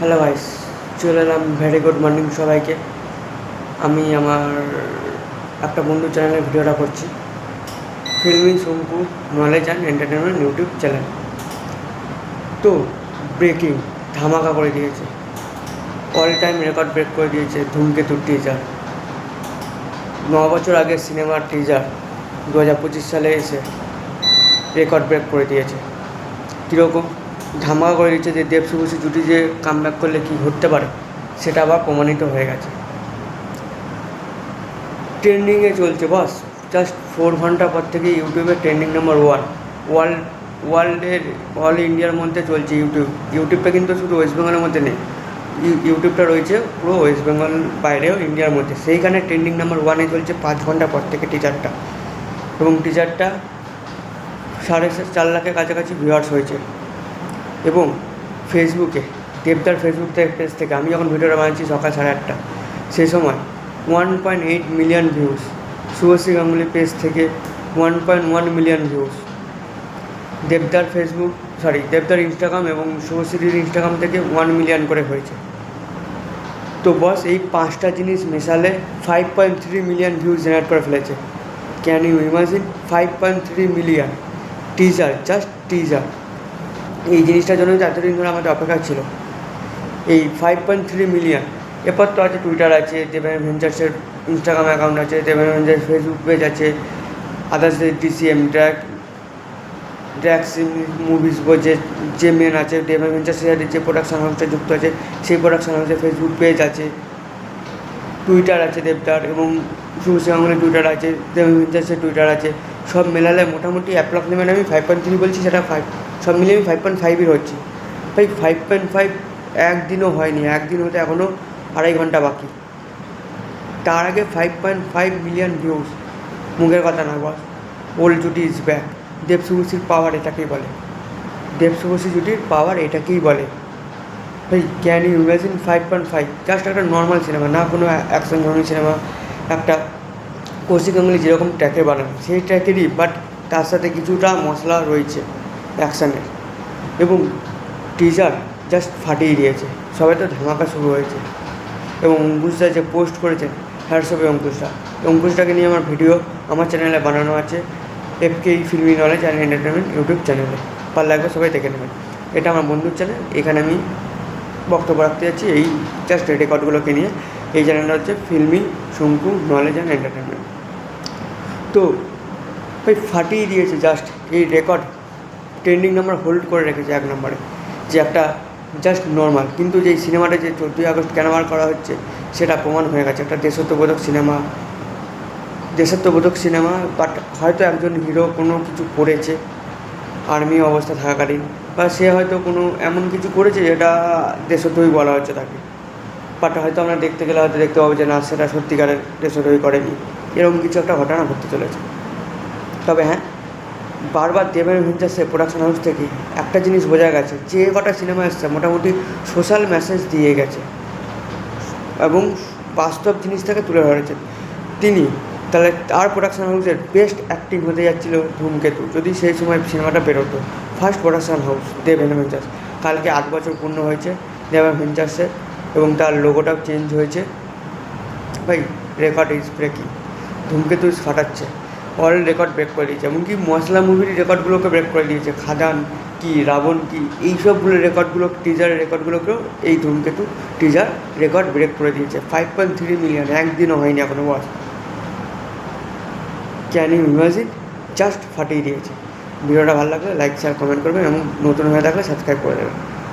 Hello vice চলে এলাম very good morning সবাইকে। আমি আমার একটা বন্ধু চ্যানেলে ভিডিওটা করছি। Filmy Shanku knowledge and entertainment YouTube channel তো ব্রেকিং ধামাকা করে দিয়েছে। অল টাইম রেকর্ড ব্রেক করে দিয়েছে ধূমকেতু টিজার ন বছর আগে সিনেমার টিজার দু হাজার পঁচিশ সালে এসে রেকর্ড ব্রেক করে দিয়েছে। কীরকম? ধামাকা করে দিচ্ছে যে দেব জুটি যে কাম করলে কী ঘটতে পারে, সেটা আবার প্রমাণিত হয়ে গেছে। ট্রেন্ডিংয়ে চলছে বস জাস্ট ফোর ঘণ্টা পর থেকে ইউটিউবে ট্রেন্ডিং নাম্বার ওয়ান ওয়ার্ল্ড ওয়ার্ল্ডের অল ইন্ডিয়ার মধ্যে চলছে ইউটিউব ইউটিউবটা কিন্তু শুধু ওয়েস্ট বেঙ্গলের মধ্যে নেই। ইউ- ইউটিউবটা রয়েছে পুরো ওয়েস্ট বেঙ্গল বাইরেও ইন্ডিয়ার মধ্যে। সেইখানে ট্রেন্ডিং নাম্বার ওয়ানে চলছে পাঁচ ঘণ্টা পর থেকে টিচারটা এবং টিচারটা সাড়ে চার লাখের কাছাকাছি ভিউয়ার্স হয়েছে। এবং ফেসবুকে দেবদার ফেসবুক পেজ থেকে আমি যখন ভিডিওটা বানাচ্ছি সকাল সাড়ে আটটা, সেই সময় one point eight million views Subhashree Ganguly page থেকে one point one million views দেবদার ফেসবুক সরি দেবদার ইনস্টাগ্রাম এবং শুভশ্রীর ইনস্টাগ্রাম থেকে ওয়ান মিলিয়ন করে হয়েছে। তো বস এই পাঁচটা জিনিস মেশালে five point three million views generate করে ফেলেছে। Can you imagine five point three million teaser just teaser এই জিনিসটার জন্য এতদিন ধরে আমাদের অপেক্ষা ছিল। এই ফাইভ পয়েন্ট থ্রি মিলিয়ন এরপর তো আছে টুইটার আছে দেবেন ভেঞ্চার্সের ইনস্টাগ্রাম অ্যাকাউন্ট আছে দেবেন ভেঞ্চার্স ফেসবুক পেজ আছে আদার্স ডিসিএম ড্র্যাক ড্র্যাক্স মুভিস যে যে মেন আছে দেবেন ভেঞ্চার্সের যে প্রোডাকশন হাউসটা যুক্ত আছে, সেই প্রোডাকশন হাউসের ফেসবুক পেজ আছে টুইটার আছে দেবদার এবং শুভশ্রী টুইটার আছে দেবেন ভেঞ্চার্সের টুইটার আছে, সব মেলালে মোটামুটি অ্যাপ্রক্সিমেট আমি ফাইভ পয়েন্ট থ্রি বলছি, সেটা ফাইভ সব মিলিয়ে আমি ফাইভ পয়েন্ট ফাইভই হচ্ছি। ভাই ফাইভ পয়েন্ট ফাইভ একদিনও হয়নি, একদিন হতে এখনও আড়াই ঘণ্টা বাকি। তার আগে five point five million views মুখের কথা না বস ওল্ড জুটি ইজ ব্যাক দেব পাওয়ার এটাকেই বলে। দেব জুটির পাওয়ার এটাকেই বলে। ভাই can you imagine five point five just একটা নর্মাল সিনেমা না কোনো অ্যাকশন ধরনের সিনেমা একটা কৌশিক গাঙ্গুলি যেরকম ট্র্যাকে বানান সেই ট্র্যাকেরই বাট তার সাথে কিছুটা মশলা রয়েছে। অ্যাকশানের এবং টিজার জাস্ট ফাটিয়ে দিয়েছে। সবে তো ধামাকা শুরু হয়েছে। এবং অঙ্কুশদা যে পোস্ট করেছেন হ্যাটসঅ্যাপে অঙ্কুশদা। অঙ্কুশদাকে নিয়ে আমার ভিডিও আমার চ্যানেলে বানানো আছে FK filmy knowledge and entertainment YouTube চ্যানেলে পার লাগবে সবাই দেখে নেবেন। এটা আমার বন্ধুর চ্যানেল এখানে আমি বক্তব্য রাখতে যাচ্ছি। এই জাস্ট রেকর্ডগুলোকে নিয়ে। এই চ্যানেলটা হচ্ছে filmy Shanku knowledge and entertainment তো, ভাই, ফাটিয়ে দিয়েছে জাস্ট এই রেকর্ড ট্রেন্ডিং নাম্বার হোল্ড করে রেখেছে এক নম্বরে, যে একটা জাস্ট নর্মাল কিন্তু যেই সিনেমাটা যে চোদ্দোই আগস্ট কেন বার করা হচ্ছে, সেটা প্রমাণ হয়ে গেছে। একটা দেশত্ববোধক সিনেমা দেশত্ববোধক সিনেমা বাট হয়তো একজন হিরো কোনো কিছু করেছে আর্মি অবস্থা থাকাকালীন, বা সে হয়তো কোনো এমন কিছু করেছে যেটা দেশদ্রোহী বলা হচ্ছে তাকে। বাট হয়তো আমরা দেখতে গেলে হয়তো দেখতে পাবো যে না, সেটা সত্যিকারের দেশদ্রোহী করেনি। এরকম কিছু একটা ঘটনা ঘটতে চলেছে। তবে হ্যাঁ বারবার দেবেন ভেঞ্চার্সের প্রোডাকশন হাউস থেকে একটা জিনিস বোঝা গেছে, যে কটা সিনেমা এসছে মোটামুটি সোশ্যাল মেসেজ দিয়ে গেছে এবং বাস্তব জিনিস থেকে তুলে ধরেছে। তিনি তাহলে তার প্রোডাকশন হাউসের বেস্ট অ্যাক্টিং হতে যাচ্ছিল ধূমকেতু, যদি সেই সময় সিনেমাটা বেরোতো। First production house Dev ventures কালকে আট বছর পূর্ণ হয়েছে দেব ভেঞ্চার্সের এবং তার লোগোটাও চেঞ্জ হয়েছে। ভাই রেকর্ড ইজ ব্রেকিং ধূমকেতু ফাটাচ্ছে। অল রেকর্ড ব্রেক করে দিয়েছে। এমনকি মশলা মুভির রেকর্ডগুলোকে ব্রেক করে দিয়েছে। খাদান কি, রাবণ কি এই সবগুলো রেকর্ডগুলো টিজার রেকর্ডগুলোকেও এই ধূমকেতু টিজার রেকর্ড ব্রেক করে দিয়েছে। ফাইভ পয়েন্ট থ্রি মিলিয়ন একদিনও হয়নি এখনও boss can you imagine just ফাটিয়ে দিয়েছে। ভিডিওটা ভালো লাগলে লাইক শেয়ার কমেন্ট করবেন এবং নতুন হয়ে থাকলে সাবস্ক্রাইব করে দেবেন।